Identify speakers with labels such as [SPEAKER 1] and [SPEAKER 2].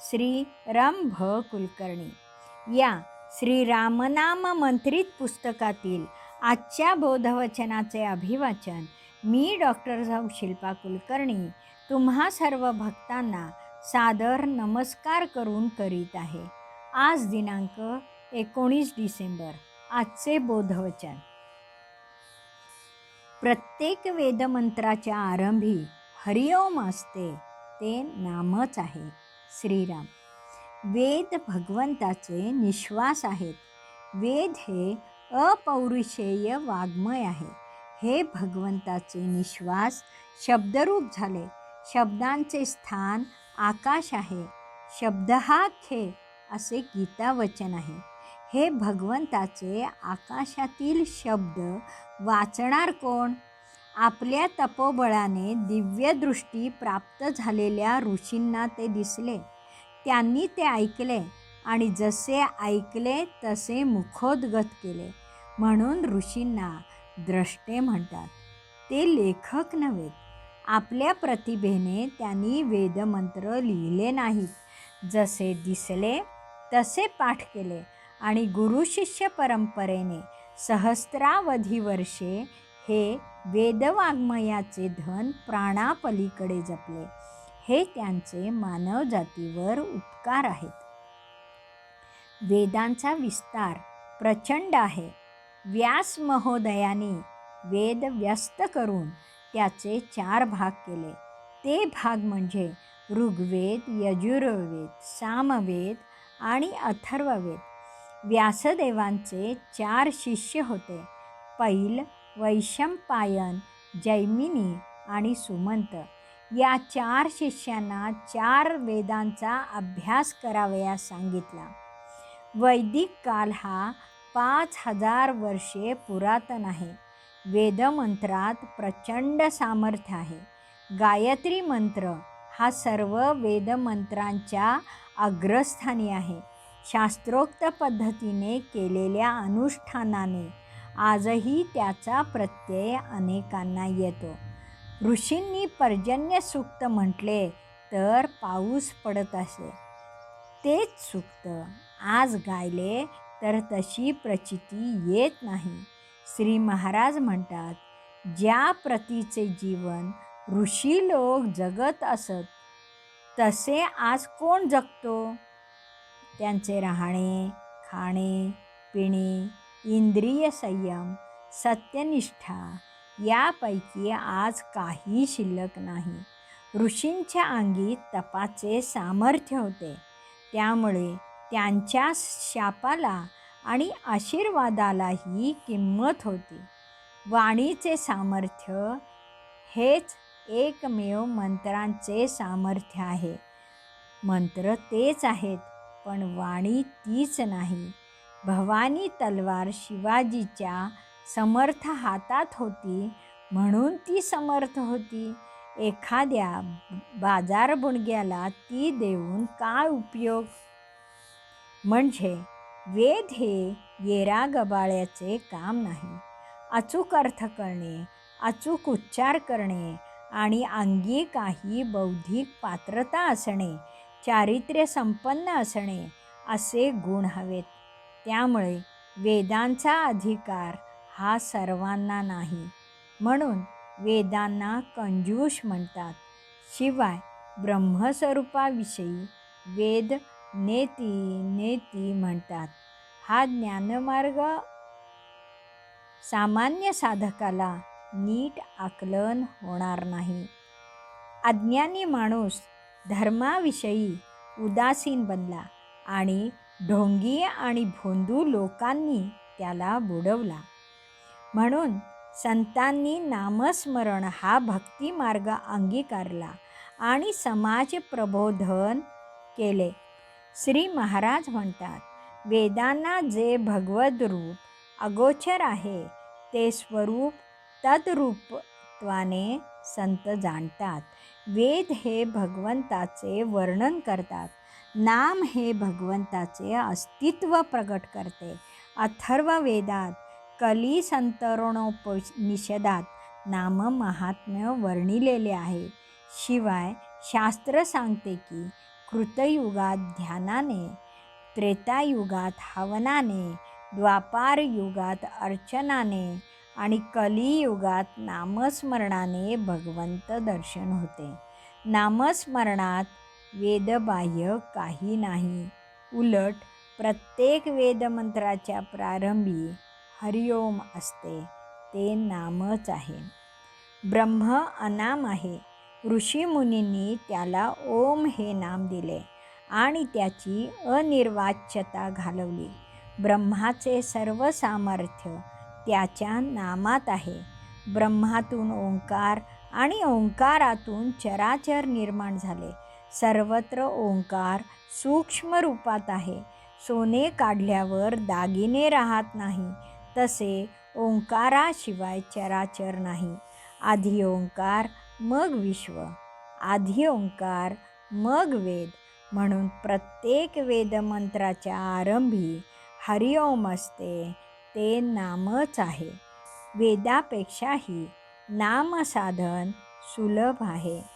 [SPEAKER 1] श्री रम भ. कुलकर्णी. या श्री रामनाम मंत्रित पुस्तकातील आजच्या बोधवचनाचे अभिवाचन मी डॉक्टर जाऊ शिल्पा कुलकर्णी तुम्हा सर्व भक्तांना सादर नमस्कार करून करीत आहे. आज दिनांक एकोणीस डिसेंबर आजचे बोधवचन. प्रत्येक वेदमंत्राच्या आरंभी हरिओम असते ते नामच आहे. श्रीराम. वेद भगवंताचे निश्वास आहेत. वेद हे अपौरुषेय वाङ्मय आहे. हे भगवंताचे निश्वास शब्दरूप झाले. शब्दांचे स्थान आकाश आहे. शब्द हा खे असे गीतावचन आहे. हे भगवंताचे आकाशातील शब्द वाचणार कोण? आपल्या तपोबळाने दिव्यदृष्टी प्राप्त झालेल्या ऋषींना ते दिसले. त्यांनी ते ऐकले आणि जसे ऐकले तसे मुखोद्गत केले. म्हणून ऋषींना द्रष्टे म्हणतात. ते लेखक नव्हेत आपल्या प्रतिभेने त्यांनी वेदमंत्र लिहिले नाहीत जसे दिसले तसे पाठ केले आणि गुरुशिष्य परंपरेने सहस्रावधी वर्षे हे वेदवाङ्मयाचे धन प्राणापलीकडे जपले. हे त्यांचे मानवजातीवर उपकार आहेत. वेदांचा विस्तार प्रचंड आहे. व्यास महोदयाने वेद व्यस्त करून त्याचे चार भाग केले. ते भाग म्हणजे ऋग्वेद यजुर्वेद सामवेद आणि अथर्ववेद. व्यासदेवांचे चार शिष्य होते. पैल वैशंपायन जैमिनी आणि सुमंत या चार शिष्यांना चार वेदांचा अभ्यास करावयास सांगितला. वैदिक काल हा पाच हजार वर्षे पुरातन आहे. वेदमंत्रात प्रचंड सामर्थ्य आहे. गायत्री मंत्र हा सर्व वेदमंत्रांच्या अग्रस्थानी आहे. शास्त्रोक्त पद्धतीने केलेल्या अनुष्ठानाने आजही त्याचा प्रत्यय अनेकांना येतो. ऋषींनी पर्जन्य सूक्त म्हटले तर पाऊस पडत असे. तेच सूक्त. आज गायले तर तशी प्रचिती येत नाही. श्री महाराज म्हणतात ज्या प्रतीचे जीवन ऋषी लोक जगत असत तसे आज कोण जगतो? त्यांचे राहणे खाणे पिणे इंद्रिय संयम सत्यनिष्ठा यापैकी आज काही शिल्लक नाही. ऋषींच्या अंगी तपाचे सामर्थ्य होते. त्यामुळे त्यांच्या शापाला आणि आशीर्वादालाही किंमत होती. वाणीचे सामर्थ्य हेच एकमेव मंत्रांचे सामर्थ्य आहे. मंत्र तेच आहेत पण वाणी तीच नाही. भवानी तलवार शिवाजीच्या समर्थ हातात होती म्हणून ती समर्थ होती. एखाद्या बाजार बुणग्याला ती देऊन काय उपयोग? म्हणजे वेद हे येरा गबाळ्याचे काम नाही. अचूक अर्थ करणे अचूक उच्चार करणे आणि अंगी काही बौद्धिक पात्रता असणे चारित्र्य संपन्न असणे असे गुण हवेत. त्यामुळे वेदांचा अधिकार हा सर्वांना नाही. म्हणून वेदांना कंजूष म्हणतात. शिवाय ब्रह्मस्वरूपाविषयी वेद नेती नेती म्हणतात. हा ज्ञानमार्ग सामान्य साधकाला नीट आकलन होणार नाही. अज्ञानी माणूस धर्माविषयी उदासीन बनला आणि ढोंगी आणि भोंदू लोकांनी त्याला बुडवला. म्हणून संतांनी नामस्मरण हा भक्तिमार्ग अंगीकारला आणि समाज प्रबोधन केले. श्री महाराज म्हणतात वेदांना जे भगवद रूप अगोचर आहे ते स्वरूप तद्रूपत्वाने संत जाणतात. वेद हे भगवंताचे वर्णन करतात. नाम हे भगवंताचे अस्तित्व प्रकट करते. अथर्व वेदात कली संतरणोपनिषदात नाम महात्म्य वर्णिलेले आहे. शिवाय शास्त्र सांगते की कृतयुगात ध्यानाने त्रेतायुगात हवनाने द्वापार युगात अर्चनाने आणि कलियुगात नामस्मरणाने भगवंत दर्शन होते. नामस्मरणात वेदबाह्य काही नाही. उलट प्रत्येक वेदमंत्राच्या प्रारंभी हरिओम असते ते नामच आहे. ब्रह्म अनाम आहे. ऋषीमुनींनी त्याला ओम हे नाम दिले आणि त्याची अनिर्वाच्यता घालवली. ब्रह्माचे सर्व सामर्थ्य त्याच्या नामात आहे. ब्रह्मातून ओंकार आणि ओंकारातून चराचर निर्माण झाले. सर्वत्र ओंकार सूक्ष्म रूपात आहे. सोने काढल्यावर दागिने राहत नाही तसे ओंकाराशिवाय चराचर नाही. आधी ओंकार मग विश्व. आधी ओंकार मग वेद. म्हणून प्रत्येक वेदमंत्राच्या आरंभी हरिओम असते ते नामच आहे. वेदापेक्षाही नामसाधन सुलभ आहे.